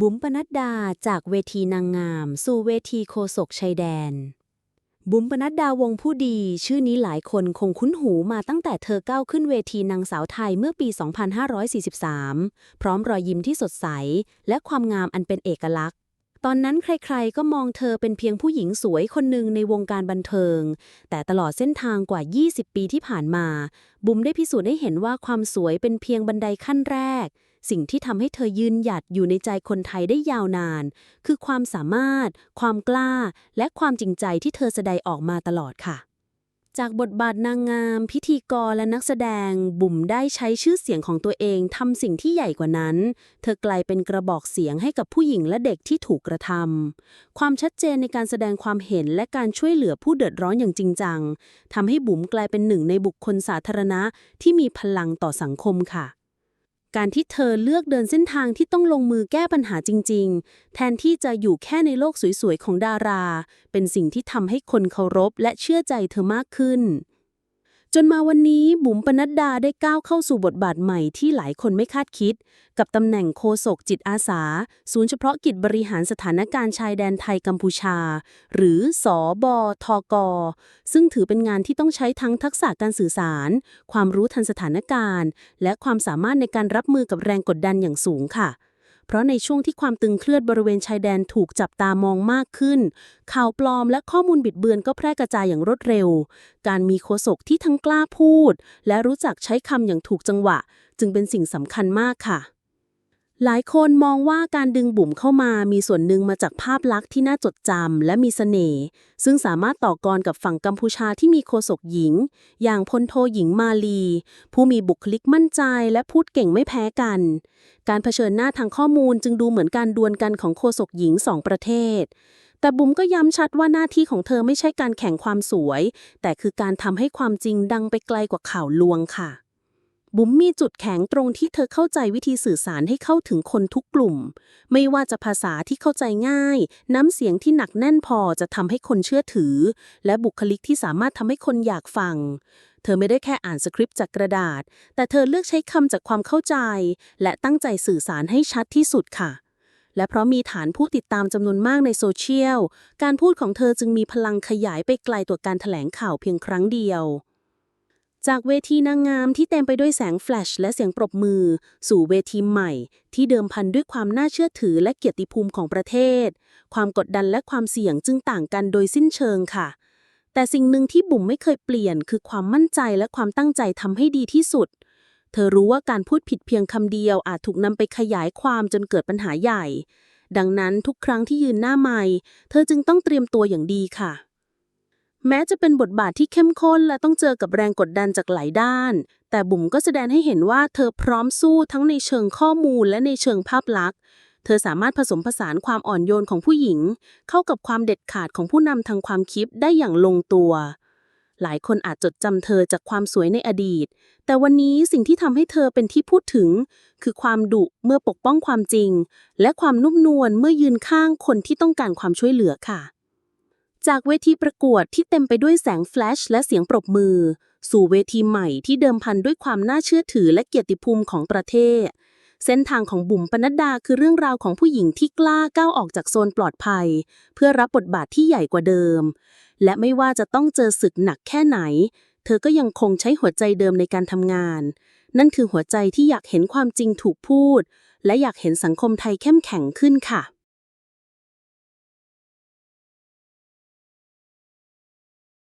บุ๋มปนัดดาจากเวทีนางงาม สู่เวทีโคศกชายแดน บุ๋มปนัดดาวงผู้ดี ชื่อนี้หลายคนคงคุ้นหูมาตั้งแต่เธอก้าวขึ้นเวทีนางสาวไทยเมื่อปี 2543 พร้อมรอยยิ้มที่สดใส และความงามอันเป็นเอกลักษณ์ ตอนนั้นใครๆ ก็มองเธอเป็นเพียงผู้หญิงสวยคนหนึ่งในวงการบันเทิง แต่ตลอดเส้นทางกว่า 20 ปีที่ผ่านมา บุ๋มได้พิสูจน์ให้เห็นว่าความสวยเป็นเพียงบันไดขั้นแรก สิ่งที่ทำให้เธอยืนหยัดอยู่ในใจคนไทยได้ยาวนาน คือความสามารถ ความกล้า และความจริงใจที่เธอแสดงออกมาตลอดค่ะ จากบทบาทนางงาม พิธีกรและนักแสดง บุ๋มได้ใช้ชื่อเสียงของตัวเองทำสิ่งที่ใหญ่กว่านั้น เธอกลายเป็นกระบอกเสียงให้กับผู้หญิงและเด็กที่ถูกกระทำความชัดเจนในการแสดงความเห็นและการช่วยเหลือผู้เดือดร้อนอย่างจริงจังทำให้บุ๋มกลายเป็นหนึ่งในบุคคลสาธารณะที่มีพลังต่อสังคมค่ะ การที่เธอเลือกเดินเส้นทางที่ต้องลงมือแก้ปัญหาจริง ๆ แทนที่จะอยู่แค่ในโลกสวยๆ ของดารา เป็นสิ่งที่ทำให้คนเคารพและเชื่อใจเธอมากขึ้น จนมาวันนี้บุ๋มปนัดดาได้ก้าวเข้าสู่บทบาทใหม่ที่หลายคนไม่คาดคิด กับตำแหน่งโฆษกจิตอาสา ศูนย์เฉพาะกิจบริหารสถานการณ์ชายแดนไทยกัมพูชา หรือสอบอทกซึ่งถือเป็นงานที่ต้องใช้ทั้งทักษะการสื่อสาร ความรู้ทันสถานการณ์ และความสามารถในการรับมือกับแรงกดดันอย่างสูงค่ะ เพราะในช่วงที่ความตึงเครียดบริเวณชายแดนถูกจับตามองมากขึ้น ข่าวปลอมและข้อมูลบิดเบือนก็แพร่กระจายอย่างรวดเร็ว การมีโฆษกที่ทั้งกล้าพูด และรู้จักใช้คำอย่างถูกจังหวะ จึงเป็นสิ่งสำคัญมากค่ะ หลายคนมองว่าการดึงบุ๋มเข้ามามีส่วนหนึ่งมาจากภาพลักษณ์ที่น่าจดจำและมีเสน่ห์ซึ่งสามารถต่อกรกับฝั่งกัมพูชาที่มีโฆษกหญิง อย่างพลโทหญิงมาลี ผู้มีบุคลิกมั่นใจและพูดเก่งไม่แพ้กัน การเผชิญหน้าทางข้อมูลจึงดูเหมือนการดวลกันของโฆษกหญิงสองประเทศ แต่บุ๋มก็ย้ำชัดว่าหน้าที่ของเธอไม่ใช่การแข่งความสวย แต่คือการทำให้ความจริงดังไปไกลกว่าข่าวลวงค่ะ บุ๋มมีจุดแข็งตรงที่เธอเข้าใจวิธีสื่อสารให้เข้าถึงคนทุกกลุ่ม ไม่ว่าจะภาษาที่เข้าใจง่าย น้ำเสียงที่หนักแน่นพอจะทำให้คนเชื่อถือ และบุคลิกที่สามารถทำให้คนอยากฟัง เธอไม่ได้แค่อ่านสคริปต์จากกระดาษ แต่เธอเลือกใช้คำจากความเข้าใจ และตั้งใจสื่อสารให้ชัดที่สุดค่ะและเพราะมีฐานผู้ติดตามจำนวนมากในโซเชียล การพูดของเธอจึงมีพลังขยายไปไกลตัวการแถลงข่าวเพียงครั้งเดียว จากเวทีนางงามที่เต็มไปด้วยแสงแฟลชและเสียงปรบมือ สู่เวทีใหม่ ที่เดิมพันด้วยความน่าเชื่อถือและเกียรติภูมิของประเทศ ความกดดันและความเสี่ยงจึงต่างกันโดยสิ้นเชิงค่ะ แต่สิ่งหนึ่งที่บุ๋มไม่เคยเปลี่ยน คือความมั่นใจและความตั้งใจทำให้ดีที่สุด เธอรู้ว่าการพูดผิดเพียงคำเดียวอาจถูกนำไปขยายความจนเกิดปัญหาใหญ่ ดังนั้นทุกครั้งที่ยืนหน้าไมค์เธอจึงต้องเตรียมตัวอย่างดีค่ะ แม้จะเป็นบทบาทที่เข้มข้นและต้องเจอกับแรงกดดันจากหลายด้าน แต่บุ๋มก็แสดงให้เห็นว่าเธอพร้อมสู้ทั้งในเชิงข้อมูลและในเชิงภาพลักษณ์ เธอสามารถผสมผสานความอ่อนโยนของผู้หญิง เข้ากับความเด็ดขาดของผู้นำทางความคิดได้อย่างลงตัว หลายคนอาจจดจำเธอจากความสวยในอดีต แต่วันนี้สิ่งที่ทำให้เธอเป็นที่พูดถึง คือความดุเมื่อปกป้องความจริง และความนุ่มนวลเมื่อยืนข้างคนที่ต้องการความช่วยเหลือค่ะ จากเวทีประกวดที่เต็มไปด้วยแสงแฟลชและเสียงปรบมือ สู่เวทีใหม่ที่เดิมพันด้วยความน่าเชื่อถือและเกียรติภูมิของประเทศ เส้นทางของบุ๋มปนัดดาคือเรื่องราวของผู้หญิงที่กล้าก้าวออกจากโซนปลอดภัย เพื่อรับบทบาทที่ใหญ่กว่าเดิม และไม่ว่าจะต้องเจอศึกหนักแค่ไหน เธอก็ยังคงใช้หัวใจเดิมในการทำงาน นั่นคือหัวใจที่อยากเห็นความจริงถูกพูด และอยากเห็นสังคมไทยเข้มแข็งขึ้นค่ะ